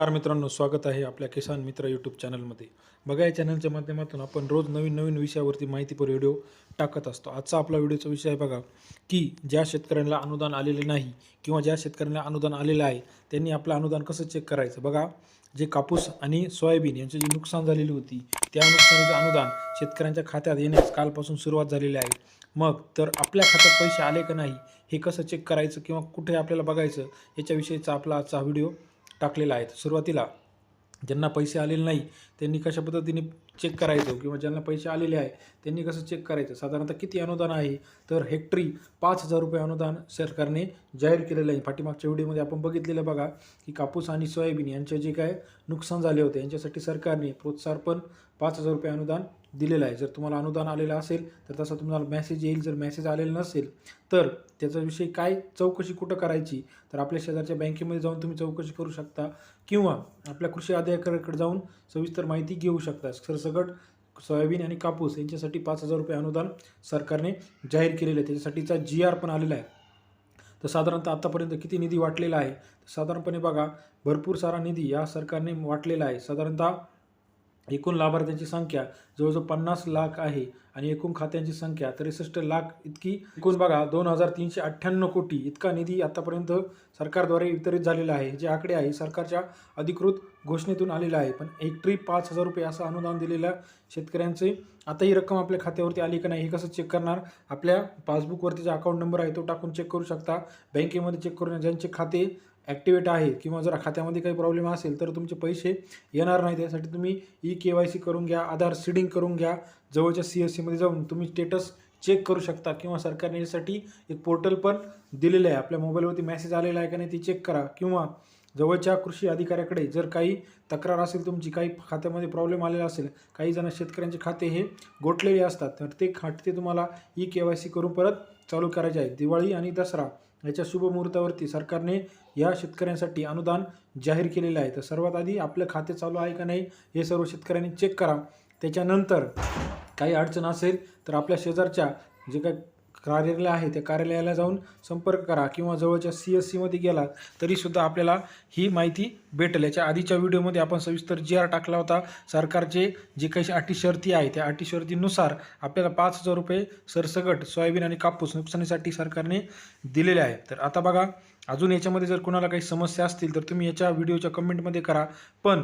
नमस्कार मित्रांनो स्वागत आहे आपल्या किसान मित्र यूट्यूब चॅनलमध्ये बघा या चॅनलच्या माध्यमातून आपण रोज नवीन नवीन विषयावरती माहितीपर व्हिडिओ टाकत असतो. आजचा आपला व्हिडिओचा विषय आहे बघा की ज्या शेतकऱ्यांना अनुदान आलेले नाही किंवा ज्या शेतकऱ्यांना अनुदान आलेलं आहे त्यांनी आपलं अनुदान कसं चेक करायचं? बघा जे कापूस आणि सोयाबीन यांचे जे नुकसान झालेली होती त्या नुकसानीचं अनुदान शेतकऱ्यांच्या खात्यात येण्यास कालपासून सुरुवात झालेली आहे. मग तर आपल्या खात्यात पैसे आले का नाही हे कसं चेक करायचं किंवा कुठे आपल्याला बघायचं याच्याविषयीचा आपला आजचा व्हिडिओ टाकलेला आहेत. सुरुवातीला ज्यांना पैसे आलेले नाही त्यांनी कशा पद्धतीने चेक करायचं किंवा ज्यांना पैसे आलेले आहे त्यांनी कसं चेक करायचं? साधारणतः किती अनुदान आहे? तर हेक्टरी पाच हजार रुपये अनुदान सरकारने जाहीर केलेलं आहे. पाठीमागच्या व्हिडिओमध्ये आपण बघितलेलं बघा की कापूस आणि सोयाबीन यांचे जे काय नुकसान झाले होते यांच्यासाठी सरकारने प्रोत्साहन पाच हजार रुपये अनुदान दिलेलं आहे. जर तुम्हाला अनुदान आलेलं असेल तर तसा तुम्हाला मेसेज येईल. जर मेसेज आलेला नसेल तर त्याच्याविषयी काय चौकशी कुठं करायची? तर आपल्या शेजारच्या बँकेमध्ये जाऊन तुम्ही चौकशी करू शकता. किंवा आपल्या कृषी अधिकाऱ्याकडे जाऊन सविस्तर माहिती घेऊ शकता सरसकट सोयाबीन आणि कापूस यांच्यासाठी पाच हजार रुपये अनुदान सरकारने जाहीर केलेलं आहे. त्याच्यासाठीचा जी आर पण आलेला आहे. तर साधारणतः आत्तापर्यंत किती निधी वाटलेला आहे? साधारणपणे बघा भरपूर सारा निधी या सरकारने वाटलेला आहे. साधारणतः एकूण लाभार्थ्यांची संख्या जवळजवळ पन्नास लाख आहे आणि एकूण खात्यांची संख्या त्रेसष्ट लाख इतकी. एकूण बघा दोन हजार तीनशे अठ्ठ्याण्णव कोटी इतका निधी आतापर्यंत सरकारद्वारे वितरित झालेला आहे. जे आकडे आहे सरकारच्या अधिकृत घोषणेतून आलेला आहे. पण एक ट्रीप पाच हजार रुपये असं अनुदान दिलेल्या शेतकऱ्यांचे. आता ही रक्कम आपल्या खात्यावरती आली का नाही हे कसं चेक करणार? आपल्या पासबुकवरती जो अकाउंट नंबर आहे तो टाकून चेक करू शकता. बँकेमध्ये चेक करून ज्यांचे खाते ॲक्टिवेट आहे किंवा जर खात्यामध्ये काही प्रॉब्लेम असेल तर तुमचे पैसे येणार नाही. त्यासाठी तुम्ही ई के वाय सी करून घ्या आधार सीडिंग करून घ्या. जवळच्या सी एस सीमध्ये जाऊन तुम्ही स्टेटस चेक करू शकता किंवा सरकारने यासाठी एक पोर्टल पण दिलेलं आहे. आपल्या मोबाईलवरती मेसेज आलेला आहे का नाही ते चेक करा किंवा जवळच्या कृषी अधिकाऱ्याकडे जर काही तक्रार असेल तुमची काही खात्यामध्ये प्रॉब्लेम आलेला असेल काही जण शेतकऱ्यांचे खाते हे गोठलेले असतात तर ते खाते तुम्हाला ई के वाय सी करून परत चालू करायचे आहे. दिवाळी आणि दसरा याच्या शुभमुहूर्तावरती सरकारने या शेतकऱ्यांसाठी अनुदान जाहीर केलेलं आहे. तर सर्वात आधी आपलं खाते चालू आहे का नाही हे सर्व शेतकऱ्यांनी चेक करा. त्याच्यानंतर काही अडचण असेल तर आपल्या शेजारच्या जे काही कार्यालय आहे त्या कार्यालयाला जाऊन संपर्क करा किंवा जवळच्या सी एस सीमध्ये गेला तरीसुद्धा आपल्याला ही माहिती भेटेल. याच्या आधीच्या व्हिडिओमध्ये आपण सविस्तर जी आर टाकला होता. सरकारचे जे काही अटी शर्ती आहे त्या अटी शर्तीनुसार आपल्याला पाच हजार रुपये सरसगट सोयाबीन आणि कापूस नुकसानीसाठी सरकारने दिलेले आहे. तर आता बघा अजून याच्यामध्ये जर कोणाला काही समस्या असतील तर तुम्ही याच्या व्हिडिओच्या कमेंटमध्ये करा. पण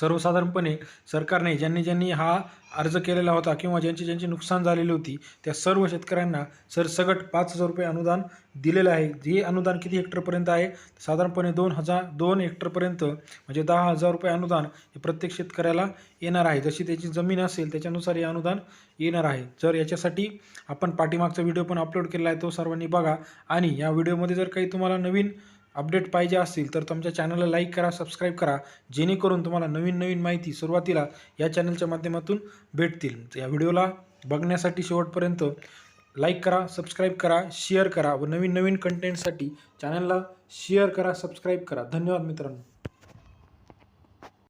सर्वसाधारणपणे सरकारने ज्यांनी ज्यांनी हा अर्ज केलेला होता किंवा ज्यांची ज्यांची नुकसान झालेली होती त्या सर्व शेतकऱ्यांना सरसगट पाच हजार रुपये अनुदान दिलेलं आहे. हे अनुदान किती हेक्टरपर्यंत आहे? साधारणपणे दोन हजार दोन हेक्टरपर्यंत म्हणजे दहा हजार रुपये अनुदान हे प्रत्येक शेतकऱ्याला येणार आहे. जशी त्याची जमीन असेल त्याच्यानुसार हे अनुदान येणार आहे. जर याच्यासाठी आपण पाठीमागचा व्हिडिओ पण अपलोड केला आहे तो सर्वांनी बघा. आणि या व्हिडिओमध्ये जर काही तुम्हाला नवीन अपडेट पाहिजे असतील तर तुमच्या चॅनलला लाईक करा सबस्क्राईब करा. जेणेकरून तुम्हाला नवीन नवीन माहिती सुरुवातीला या चॅनलच्या माध्यमातून भेटतील. या व्हिडिओला बघण्यासाठी शेवटपर्यंत लाईक करा सबस्क्राईब करा शेअर करा व नवीन नवीन कंटेंटसाठी चॅनलला शेअर करा सबस्क्राईब करा. धन्यवाद मित्रांनो.